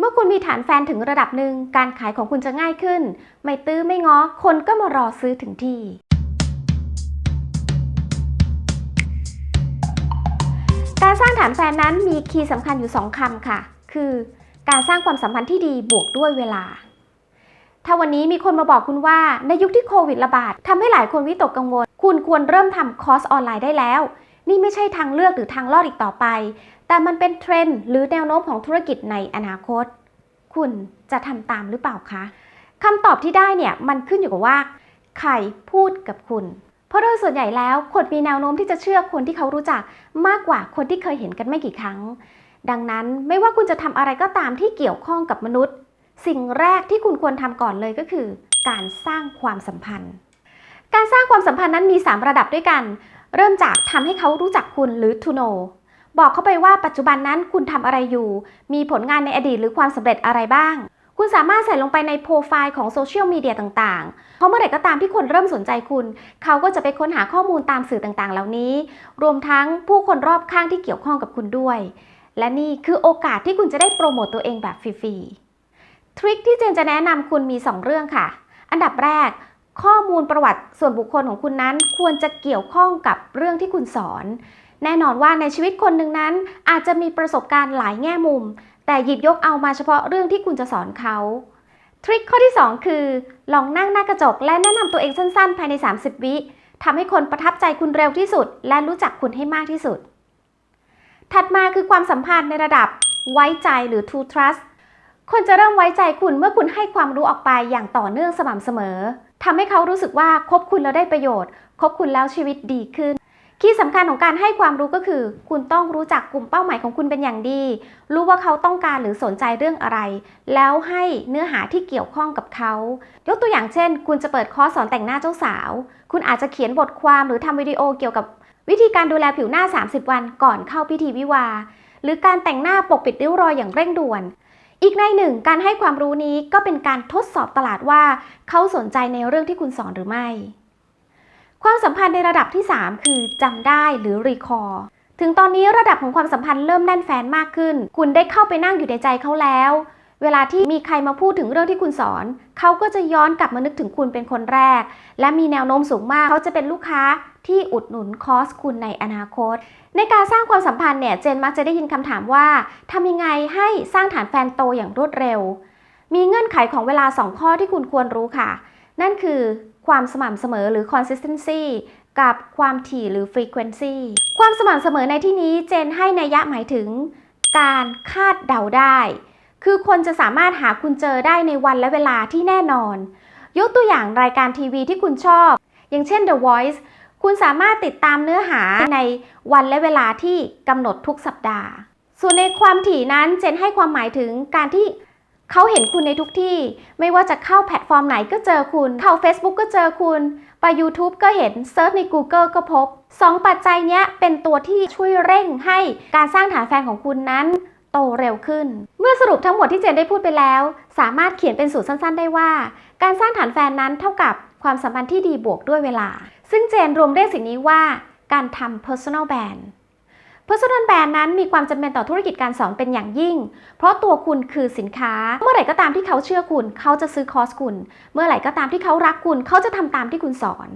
เมื่อคุณมีฐานแฟนถึงระดับหนึ่งการขายของคุณจะง่ายขึ้น ไม่ตื้อไม่ง้อ คนก็มารอซื้อถึงที่ การสร้างฐานแฟนนั้นมีคีย์สำคัญอยู่ 2คำค่ะ คือ การสร้างความสัมพันธ์ที่ดีบวกด้วยเวลา ถ้าวันนี้มีคนมาบอกคุณว่าในยุคที่โควิดระบาดทำให้หลายคนวิตกกังวล คุณควรเริ่มทำคอร์สออนไลน์ได้แล้ว นี่ไม่ใช่ทางเลือกหรือทางลอดอีกต่อไป แต่มันเป็นเทรนด์หรือแนวโน้มของธุรกิจในอนาคต คุณจะทำตามหรือเปล่าคะคำตอบที่ได้เนี่ยมันขึ้นอยู่กับว่า ใครพูดกับคุณ เพราะโดยส่วนใหญ่แล้วคนมีแนวโน้มที่จะเชื่อคนที่เขารู้จักมากกว่าคนที่เคยเห็นกันไม่กี่ครั้ง ดังนั้นไม่ว่าคุณจะทำอะไรก็ตามที่เกี่ยวข้องกับมนุษย์ สิ่งแรกที่คุณควรทำก่อนเลยก็คือ การสร้างความสัมพันธ์ การสร้างความสัมพันธ์นั้นมี 3 ระดับด้วยกัน เริ่มจากทำให้เขารู้จักคุณหรือ to know บอกเขาไปว่าปัจจุบันนั้นคุณทำอะไรอยู่ มีผลงานในอดีตหรือความสำเร็จอะไรบ้าง คุณสามารถใส่ลงไปในโปรไฟล์ของโซเชียลมีเดียต่างๆ เพราะเมื่อไหร่ก็ตามที่คนเริ่มสนใจคุณ เขาก็จะไปค้นหาข้อมูลตามสื่อต่างๆ เหล่านี้ รวมทั้งผู้คนรอบข้างที่เกี่ยวข้องกับคุณด้วย และนี่คือโอกาสที่คุณจะได้โปรโมตตัวเองแบบฟรีๆ ทริคที่เจนจะแนะนำคุณมี 2 เรื่องค่ะ อันดับแรกข้อมูลประวัติส่วนบุคคลของคุณนั้นควรจะเกี่ยวข้องกับเรื่องที่คุณสอน แน่นอนว่าในชีวิตคนหนึ่งนั้น อาจจะมีประสบการณ์หลายแง่มุม แต่หยิบยกเอามาเฉพาะเรื่องที่คุณจะสอนเขา ทริคข้อที่ 2 คือ ลองนั่งหน้ากระจกและแนะนำตัวเองสั้นๆ ภายใน 30 วิทำให้คนประทับใจคุณเร็วที่สุด และรู้จักคุณให้มากที่สุด ถัดมาคือความสัมพันธ์ในระดับไว้ใจหรือ to trust คนจะเริ่มไว้ใจคุณเมื่อคุณให้ความรู้ออกไปอย่างต่อเนื่องสม่ำเสมอทำให้เขารู้สึกว่าคบคุณแล้วได้ประโยชน์ คบคุณแล้วชีวิตดีขึ้น คีย์สำคัญของการให้ความรู้ก็คือ คุณต้องรู้จักกลุ่มเป้าหมายของคุณเป็นอย่างดี รู้ว่าเขาต้องการหรือสนใจเรื่องอะไร แล้วให้เนื้อหาที่เกี่ยวข้องกับเขา ยกตัวอย่างเช่น คุณจะเปิดคอร์สสอนแต่งหน้าเจ้าสาว คุณอาจจะเขียนบทความหรือทำวิดีโอเกี่ยวกับวิธีการดูแลผิวหน้า 30 วันก่อนเข้าพิธีวิวาห์หรือการแต่งหน้าปกปิดริ้วรอยอย่างเร่งด่วน อีกในหนึ่ง การให้ความรู้นี้ก็เป็นการทดสอบตลาดว่า เขาสนใจในเรื่องที่คุณสอนหรือไม่ ความสัมพันธ์ในระดับที่ 3 คือจำได้หรือรีคอร์ถึงตอนนี้ระดับของความสัมพันธ์เริ่มแน่นแฟนมากขึ้น คุณได้เข้าไปนั่งอยู่ในใจเขาแล้ว เวลาที่มีใครมาพูดถึงเรื่องที่คุณสอน เขาก็จะย้อนกลับมานึกถึงคุณเป็นคนแรก และมีแนวโน้มสูงมาก เขาจะเป็นลูกค้าที่อุดหนุนคอร์สคุณในอนาคต ในการสร้างความสัมพันธ์เนี่ย เจนมักจะได้ยินคำถามว่าทำยังไงให้สร้างฐานแฟนโตอย่างรวดเร็ว มีเงื่อนไขของเวลา 2 ข้อที่คุณควรรู้ค่ะ นั่นคือความสม่ำเสมอหรือ consistency กับความถี่หรือ frequency ความสม่ำเสมอในที่นี้เจนให้นัยยะหมายถึง การคาดเดาได้ คือคนจะสามารถหาคุณเจอได้ในวันและเวลาที่แน่นอน ยกตัวอย่างรายการทีวีที่คุณชอบ อย่างเช่น The Voice คุณสามารถติดตามเนื้อหาในวันและเวลาที่กำหนดทุกสัปดาห์ ส่วนในความถี่นั้นเจนให้ความหมายถึงการที่ เขาเห็นคุณในทุกที่ ไม่ว่าจะเข้าแพลตฟอร์มไหนก็เจอคุณ เข้า Facebook ก็เจอคุณ ไป YouTube ก็เห็นเซิร์ชใน Google ก็พบ 2 ปัจจัยนี้เป็นตัวที่ช่วยเร่งให้การสร้างฐานแฟนของคุณนั้นโตเร็วขึ้น เมื่อสรุปทั้งหมดที่เจนได้พูดไปแล้ว สามารถเขียนเป็นสูตรสั้นๆ ได้ว่า การสร้างฐานแฟนนั้นเท่ากับความสัมพันธ์ที่ดีบวกด้วยเวลา ซึ่งเจนรวมเรียกสิ่งนี้ว่า การทำ personal brand personal brand นั้นมีความจำเป็นต่อธุรกิจการสอนเป็นอย่างยิ่ง เพราะตัวคุณคือสินค้า เมื่อไหร่ก็ตามที่เขาเชื่อคุณ เขาจะซื้อคอร์สคุณ เมื่อไหร่ก็ตามที่เขารักคุณ เขาจะทำตามที่คุณสอน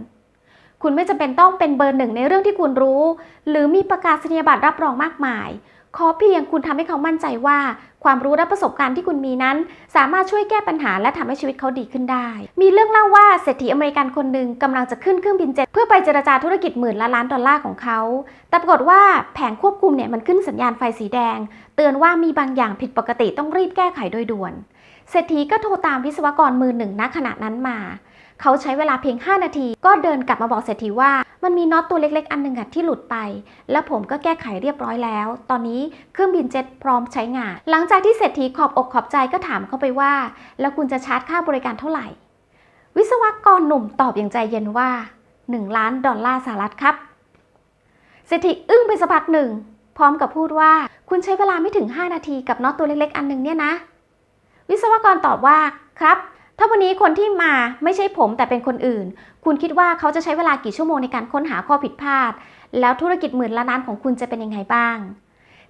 คุณไม่จำเป็นต้องเป็นเบอร์หนึ่งในเรื่องที่คุณรู้ หรือมีประกาศนียบัตรรับรองมากมาย ขอเพียงคุณทำให้เขามั่นใจว่า ความรู้และประสบการณ์ที่คุณมีนั้น สามารถช่วยแก้ปัญหาและทำให้ชีวิตเขาดีขึ้นได้ มีเรื่องเล่าว่าเศรษฐีอเมริกันคนหนึ่งกำลังจะขึ้นเครื่องบินเจ็ตเพื่อไปเจรจาธุรกิจหมื่นละล้านดอลลาร์ของเขา แต่ปรากฏว่าแผงควบคุมเนี่ยมันขึ้นสัญญาณไฟสีแดง เตือนว่ามีบางอย่างผิดปกติต้องรีบแก้ไขโดยด่วน เศรษฐีก็โทรตามวิศวกรมือหนึ่งณขณะนั้นมา เขาใช้เวลาเพียง 5 นาที ก็เดินกลับมาบอกเศรษฐีว่า มันมีน็อตตัวเล็กๆ อันหนึ่งที่หลุดไป แล้วผมก็แก้ไขเรียบร้อยแล้ว ตอนนี้เครื่องบินเจ็ตพร้อมใช้งาน หลังจากที่เศรษฐีขอบอกขอบใจก็ถามเขาไปว่า แล้วคุณจะชาร์จค่าบริการเท่าไหร่ วิศวกรหนุ่มตอบอย่างใจเย็นว่า 1 ล้านดอลลาร์สหรัฐครับเศรษฐีอึ้งไปสักพักหนึ่ง พร้อมกับพูดว่า คุณใช้เวลาไม่ถึง 5 นาทีกับน็อตตัวเล็กๆ อันหนึ่งเนี่ยนะ วิศวกรตอบว่าครับ ถ้าวันนี้คนที่มาไม่ใช่ผมแต่เป็นคนอื่น คุณคิดว่าเขาจะใช้เวลากี่ชั่วโมงในการค้นหาข้อผิดพลาด แล้วธุรกิจหมื่นล้านานของคุณจะเป็นยังไงบ้าง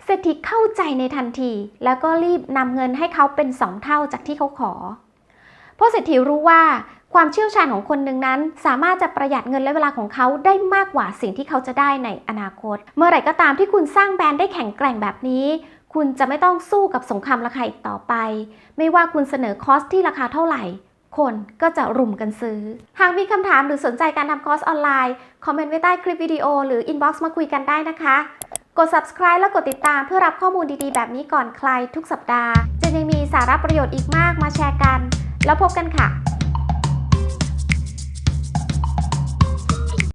เศรษฐีเข้าใจในทันที แล้วก็รีบนำเงินให้เขาเป็นสองเท่าจากที่เขาขอ เพราะเศรษฐีรู้ว่าความเชี่ยวชาญของคนหนึ่งนั้น สามารถจะประหยัดเงินและเวลาของเขาได้มากกว่าสิ่งที่เขาจะได้ในอนาคต เมื่อไหร่ก็ตามที่คุณสร้างแบรนด์ได้แข็งแกร่งแบบนี้ คุณจะไม่ต้องสู้กับสงครามราคาอีกต่อไป ไม่ว่าคุณเสนอคอสที่ราคาเท่าไหร่ คนก็จะรุมกันซื้อ หากมีคำถามหรือสนใจการทำคอร์สออนไลน์ คอมเมนต์ไว้ใต้คลิปวิดีโอหรืออินบ็อกซ์มาคุยกันได้นะคะ กด subscribe และกดติดตามเพื่อรับข้อมูลดีๆ แบบนี้ก่อนใครทุกสัปดาห์ จะยังมีสาระประโยชน์อีกมากมาแชร์กัน แล้วพบกันค่ะ